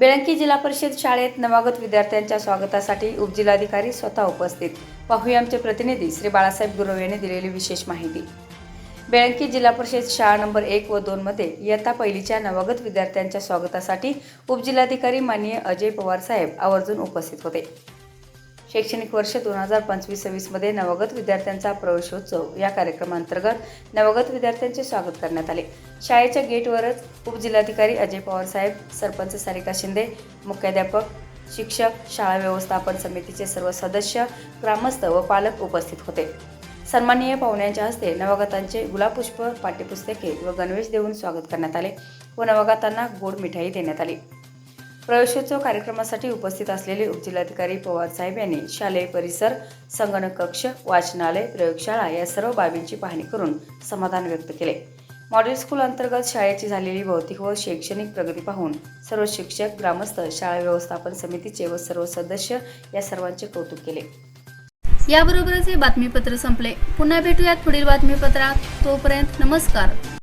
बेळंकी जिल्हा परिषद शाळेत नवागत विद्यार्थ्यांच्या स्वागतासाठी उपजिल्हाधिकारी स्वतः उपस्थित. पाहूया आमचे प्रतिनिधी श्री बाळासाहेब गुरव यांनी दिलेली विशेष माहिती. बेळंकी जिल्हा परिषद शाळा नंबर एक व दोन मध्ये इयत्ता पहिलीच्या नवागत विद्यार्थ्यांच्या स्वागतासाठी उपजिल्हाधिकारी माननीय अजय पवार साहेब आवर्जून उपस्थित होते. शैक्षणिक वर्ष दोन हजार पंचवीस सव्वीसमध्ये नवगत विद्यार्थ्यांचा प्रवेशोत्सव या कार्यक्रमांतर्गत नवगत विद्यार्थ्यांचे स्वागत करण्यात आले. शाळेच्या गेटवरच उपजिल्हाधिकारी अजय पवार साहेब सरपंच सारिका शिंदे मुख्याध्यापक शिक्षक शाळा व्यवस्थापन समितीचे सर्व सदस्य ग्रामस्थ व पालक उपस्थित होते. सन्माननीय पाहुण्यांच्या हस्ते नवगतांचे गुलाबपुष्प पाठ्यपुस्तके व गणवेश देऊन स्वागत करण्यात आले व नवगतांना गोड मिठाई देण्यात आली. प्रवेशोत्सव कार्यक्रमासाठी उपस्थित असलेले उपजिल्हाधिकारी पवार साहेब यांनी शालेय परिसर संगणक कक्ष वाचनालय प्रयोगशाळा या सर्व बाबींची पाहणी करून समाधान व्यक्त केले. मॉडेल स्कूल अंतर्गत शाळेची झालेली भौतिक व शैक्षणिक प्रगती पाहून सर्व शिक्षक ग्रामस्थ शाळा व्यवस्थापन समितीचे व सर्व सदस्य या सर्वांचे कौतुक केले. याबरोबरच हे बातमीपत्र संपले. पुन्हा भेटूयात पुढील बातमीपत्रात. तोपर्यंत नमस्कार.